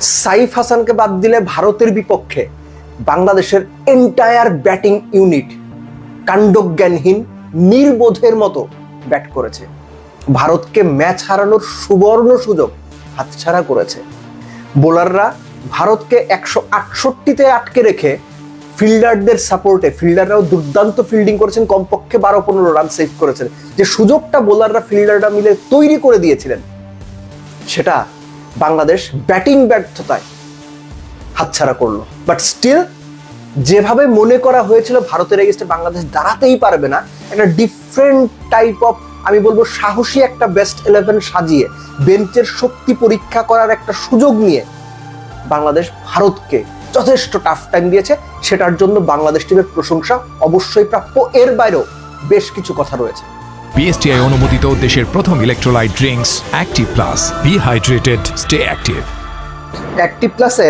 সাইফ হাসানকে বাদ দিলে ভারতের বিপক্ষে বাংলাদেশের এন্টায়ার ব্যাটিং ইউনিট কাণ্ডজ্ঞানহীন, নির্বোধের মতো ব্যাট করেছে। ভারতকে ম্যাচ হারানোর সুবর্ণ সুযোগ হাতছাড়া করেছে। বোলাররা ভারতকে একশো আটষট্টিতে আটকে রেখে ফিল্ডারদের সাপোর্টে ফিল্ডাররাও দুর্দান্ত ফিল্ডিং করেছেন, কমপক্ষে বারো পনেরো রান সেভ করেছেন। যে সুযোগটা বোলাররা ফিল্ডাররা মিলে তৈরি করে দিয়েছিলেন, সেটা বাংলাদেশ ব্যাটিং ব্যর্থতায় হাতছাড়া করল। বাট স্টিল যেভাবে মনে করা হয়েছিল ভারতের এগেস্টে বাংলাদেশ দাঁড়াতেই পারবে না, একটা ডিফারেন্ট টাইপ অফ আমি বলব সাহসী একটা বেস্ট ইলেভেন সাজিয়ে বেঞ্চের শক্তি পরীক্ষা করার একটা সুযোগ নিয়ে বাংলাদেশ ভারতকে যথেষ্ট টাফ টাইম দিয়েছে। সেটার জন্য বাংলাদেশ টিমের প্রশংসা অবশ্যই প্রাপ্য। এর বাইরেও বেশ কিছু কথা রয়েছে। বিএসটিআই অনুমোদিত দেশের প্রথম electrolyte drinks active plus be hydrated stay active active প্লাসে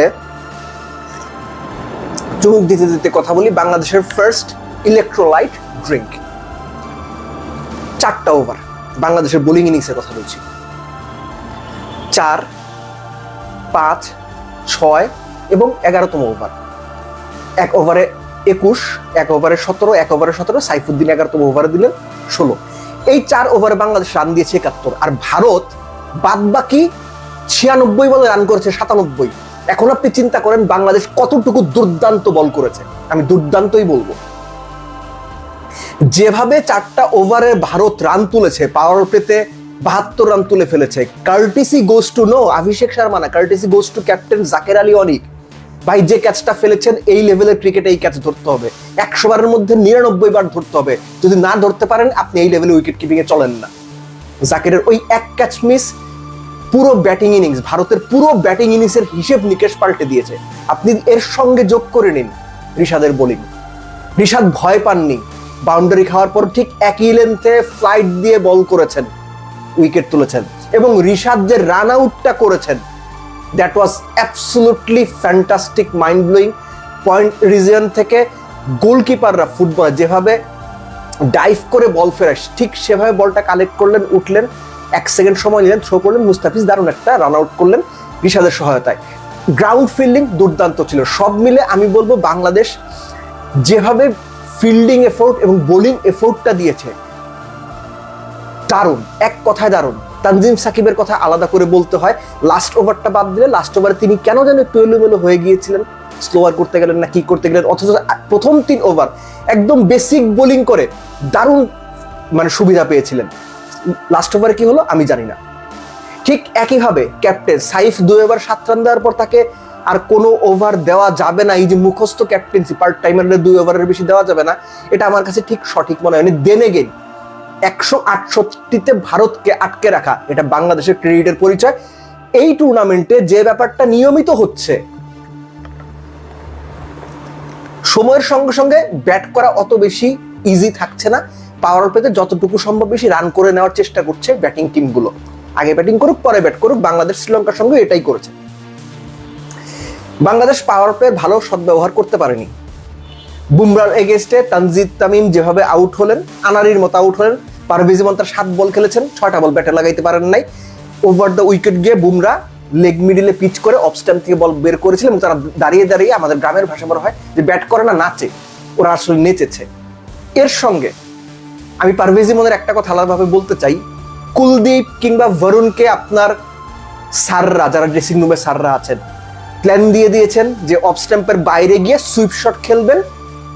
চুমুক দিতে দিতে কথা বলি, বাংলাদেশের ফার্স্ট ইলেকট্রোলাইট ড্রিঙ্ক চারটা ওভার বাংলাদেশের বোলিং ইনিংসের কথা বলছি। চার, পাঁচ, ছয় এবং এগারোতম ওভার এক ওভারে একুশ, এক ওভারে সতেরো, এক ওভারে সতেরো, সাইফুদ্দিন এগারোতম ওভারে দিলেন ষোলো। এই চার ওভারে বাংলাদেশ রান দিয়েছে একাত্তর। আর ভারত বাদ বাকি ছিয়ানব্বই বলে রান করেছে সাতানব্বই। এখন আপনি চিন্তা করেন, বাংলাদেশ কতটুকু দুর্দান্ত বল করেছে? আমি দুর্দান্তই বলব। যেভাবে চারটা ওভারে ভারত রান তুলেছে পাওয়ার প্লেতে বাহাত্তর রান তুলে ফেলেছে courtesy goes to no Abhishek Sharma না courtesy goes to captain Jaker Ali Anik. ভাই, যে ক্যাচটা ফেলেছেন, এই লেভেলের ক্রিকেটে এই ক্যাচ ধরতে হবে। একশো বারের মধ্যে নিরানব্বই বার ধরতে হবে। যদি না ধরতে পারেন, আপনি এই লেভেলে উইকেট কিপিং এ চলেন না। জাকিরের ওই এক ক্যাচ মিস পুরো ব্যাটিং ইনিংস ভারতের পুরো ব্যাটিং ইনিংসের হিসেব নিকেশ পাল্টে দিয়েছে। আপনি এর সঙ্গে যোগ করে নিন ঋষাদের বোলিং ঋষাদ ভয় পাননি। বাউন্ডারি খাওয়ার পর ঠিক একই লেন্থে ফ্লাইট দিয়ে বল করেছেন উইকেট তুলেছেন। এবং ঋষাদ যে রান আউটটা করেছেন that was absolutely fantastic mind blowing point region থেকে গোলকিপাররা ফুটবল যেভাবে ডাইভ করে বল ফেরাস ঠিক সেভাবে বলটা কালেক্ট করলেন, উঠলেন, এক সেকেন্ড সময় নিলেন থ্রো করলেন, মুস্তাফিজ দারুণ একটা রান আউট করলেন ঋষাদের সহায়তায়। গ্রাউন্ড ফিল্ডিং দুর্দান্ত ছিল। সব মিলে আমি বলব বাংলাদেশ যেভাবে ফিল্ডিং এফোর্ট এবং বোলিং এফোর্টটা দিয়েছে, দারুণ, এক কথায় দারুণ। তানজিম সাকিবের কথা আলাদা করে বলতে হয়। লাস্ট ওভারটা বাদ দিলে লাস্ট ওভারে তিনি কেন যেন একটু এলোমেলো হয়ে গিয়েছিলেন? স্লোয়ার করতে গেলেন না, কি করতে গেলেন? অথচ প্রথম তিন ওভার একদম বেসিক বোলিং করে দারুণ মানে সুবিধা পেয়েছিলেন। লাস্ট ওভারে কি হলো? আমি জানি না। ঠিক একইভাবে ক্যাপ্টেন সাইফ দুই ওভার সাত রান দেওয়ার পর তাকে আর কোনো ওভার দেওয়া যাবে না। এই যে মুখস্থ ক্যাপ্টেন্সি পার্ট টাইমার দুই ওভারের বেশি দেওয়া যাবে না। এটা আমার কাছে ঠিক সঠিক মনে হয়নি। দেনে গেন একশো আটষট্টিতে ভারতকে আটকে রাখা। এটা বাংলাদেশের ক্রেডিটের পরিচয়। এই টুর্নামেন্টে যে ব্যাপারটা নিয়মিত হচ্ছে, সময়ের সঙ্গে সঙ্গে ব্যাট করা অত বেশি ইজি থাকছে না। পাওয়ার প্লেতে যতটুকু সম্ভব বেশি রান করে নেওয়ার চেষ্টা করছে ব্যাটিং টিমগুলো আগে ব্যাটিং করুক, পরে ব্যাট করুক, বাংলাদেশ, শ্রীলঙ্কার সঙ্গে এটাই করেছে। বাংলাদেশ পাওয়ার প্লের ভালো সদ্ব্যবহার করতে পারেনি। বুমরার এগেস্টে তানজিদ তামিম যেভাবে আউট হলেন, আনারির মতো আউট হলেন, পারভেজ ইমন তার সাত বল খেলেছেন, ছয়টা বল ব্যাটে লাগাইতে পারেন নাই। ওভার দ্য উইকেট গিয়ে বুমরা লেগ মিডিলে পিচ করে অফ স্ট্যাম্প থেকে বল বের করেছিলেন এবং তারা দাঁড়িয়ে দাঁড়িয়ে আমাদের গ্রামের ভাষা বলা হয় যে ব্যাট করে না, নাচে। ওরা আসলে নেচেছে। এর সঙ্গে আমি পারভেজ ইমনের একটা কথা আলাদাভাবে বলতে চাই। কুলদীপ কিংবা বরুণকে আপনার সাররা, যারা ড্রেসিং রুমে সাররা আছেন প্ল্যান দিয়ে দিয়েছেন যে অফ স্ট্যাম্পের বাইরে গিয়ে সুইপ শট খেলবেন।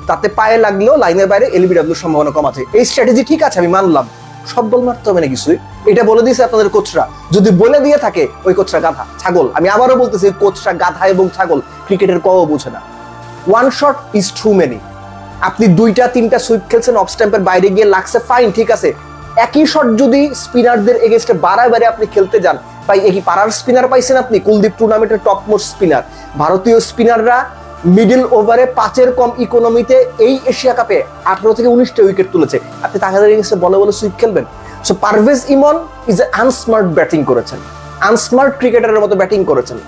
তাতে পায়ে লাগলেও লাইনের বাইরে এলবিডব্লিউ সম্ভাবনা কম আছে। এই স্ট্র্যাটেজি ঠিক আছে, আমি মানলাম। সব বল মারতে হবে নাকি সুইপ এটা বলে দিয়েছে আপনাদের কোচরা। যদি বলে দিয়ে থাকে, ওই কোচরা গাধা, ছাগল। আমি আবারও বলতেছি, কোচরা গাধা এবং ছাগল ক্রিকেটের কও বোঝে না। One shot is too many আপনি দুইটা, তিনটা সুইপ খেলছেন অফ স্ট্যাম্পের বাইরে গিয়ে লাগছে ফাইন ঠিক আছে। একই শট যদি স্পিনারদের এগেনস্টে বাড়ায় বারে আপনি খেলতে যান, ভাই একই পাড়ার স্পিনার পাইছেন আপনি? কুলদীপ টুর্নামেন্টের টপ মোস্ট স্পিনার ভারতীয় স্পিনাররা মিডল ওভারে পাঁচের কম ইকোনমিতে এই এশিয়া কাপে আঠারো থেকে উনিশটা উইকেট তুলেছে। আপনি তাদের এগেনস্টে বলে বলে সুইপ খেলবেন। So Parvez Emon is a unsmart batting করেছেন। আনস্মার্ট ক্রিকেটারের মতো ব্যাটিং করেছেন।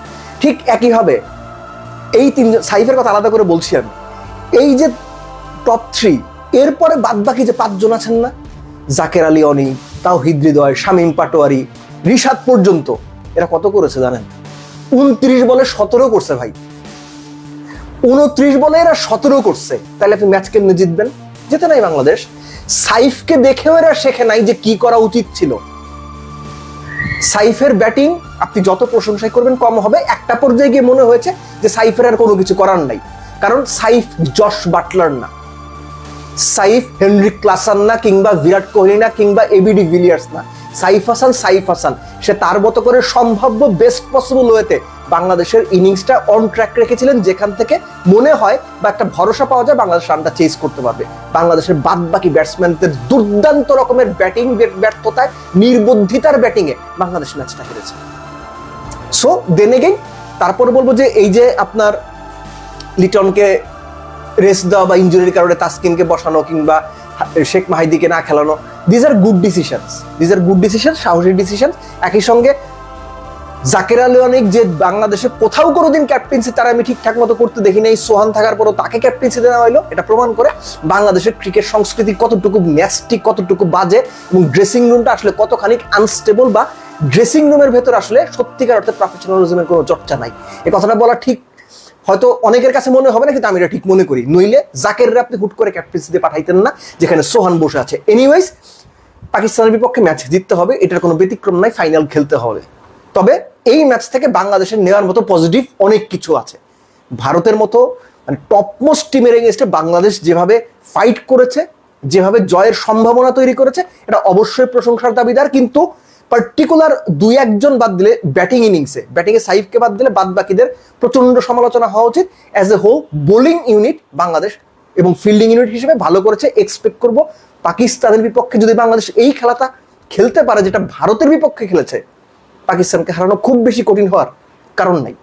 ঠিক একইভাবে এই তিনজন সাইফের কথা আলাদা করে বলছি আমি। এই যে টপ থ্রি এরপরে বাদ বাকি যে পাঁচজন আছেন না, জাকের আলী অনি তাও হৃদয়, শামীম পাটোয়ারি, রিশাদ পর্যন্ত, এরা কত করেছে জানেন? উনত্রিশ বলে সতেরো করছে ভাই। উনত্রিশ বলে এরা সতেরো করছে। তাহলে আপনি ম্যাচ কেমনে জিতবেন? যেতে নাই বাংলাদেশ। সাইফকে দেখেও এরা শেখে নাই যে কি করা উচিত ছিল। সাইফের ব্যাটিং, আপনি যত প্রশংসাই করবেন, কম হবে। একটা পর্যায়ে গিয়ে মনে হয়েছে যে সাইফের আর কোনো কিছু করার নাই। কারণ সাইফ জশ বাটলার না। সাইফ হেনরিক ক্লাসান না, কিংবা বিরাট কোহলি না, কিংবা এবিডি ভিলিয়ার্স না। সাইফ হাসান সাইফ হাসান। সে তার মতো করে সম্ভাব্য বেস্ট পসিবল ওয়েতে বাংলাদেশের ইনিংসটা অন ট্র্যাক রেখেছিলেন, যেখান থেকে মনে হয় বা একটা ভরসা পাওয়া যায় বাংলাদেশ রানটা চেস করতে পারবে। বাংলাদেশের বাদ বাকি ব্যাটসম্যানদের দুর্দান্ত রকমের ব্যাটিং ব্যর্থতায়, নির্বুদ্ধিতার ব্যাটিংয়ে বাংলাদেশ ম্যাচটা হেরেছে। সো দেন এগেইন তারপর বলব যে এই যে আপনার লিটনকে রেস্ট দেওয়া বা ইঞ্জুরির কারণে তাসকিনকে বসানো কিংবা শেখ মাহিদিকে না খেলানো these are good decisions these are good decision সাহসী ডিসিশন একই সঙ্গে জাকের আলী অনেক যে বাংলাদেশে কোথাও কোনোদিন ক্যাপ্টেন্সি তারা আমি ঠিকঠাক মতো করতে দেখি নাই, সোহান থাকার পরও তাকে ক্যাপ্টেন্সি দেওয়া হলো এটা প্রমাণ করে বাংলাদেশের ক্রিকেট সংস্কৃতি কতটুকু ন্যাস্টি কতটুকু বাজে এবং ড্রেসিং রুমটা আসলে কতখানি আনস্টেবল বা ড্রেসিং রুমের ভেতর আসলে সত্যিকার অর্থে প্রফেশনালিজমের কোনো চর্চা নাই। এ কথাটা বলা ঠিক। হয়তো অনেকের কাছে মনে হবে না, কিন্তু আমি এটা ঠিক মনে করি। নইলে জাকেররা আপনি হুট করে ক্যাপ্টেন্সিতে পাঠাইতেন না, যেখানে সোহান বসে আছে। এনিওয়াইজ পাকিস্তানের বিপক্ষে ম্যাচ জিততে হবে, এটার কোনো ব্যতিক্রম নাই ফাইনাল খেলতে হবে। তবে এই ম্যাচ থেকে বাংলাদেশের নেওয়ার মতো পজিটিভ অনেক কিছু আছে। ভারতের মতো মানে টপমোস্ট টিমের এগেনস্টে বাংলাদেশ যেভাবে ফাইট করেছে, যেভাবে জয়ের সম্ভাবনা তৈরি করেছে, এটা অবশ্যই প্রশংসার দাবিদার। কিন্তু পার্টিকুলার দুই একজন বাদ দিলে ব্যাটিং ইনিংসে ব্যাটিংয়ে সাইফকে বাদ দিলে বাদ বাকিদের প্রচণ্ড সমালোচনা হওয়া উচিত। As a whole bowling unit Bangladesh এবং ফিল্ডিং ইউনিট হিসেবে ভালো করেছে এক্সপেক্ট করব। পাকিস্তানের বিপক্ষে যদি বাংলাদেশ এই খেলাটা খেলতে পারে, যেটা ভারতের বিপক্ষে খেলেছে পাকিস্তানকে হারানো খুব বেশি কঠিন হওয়ার কারণ নাই।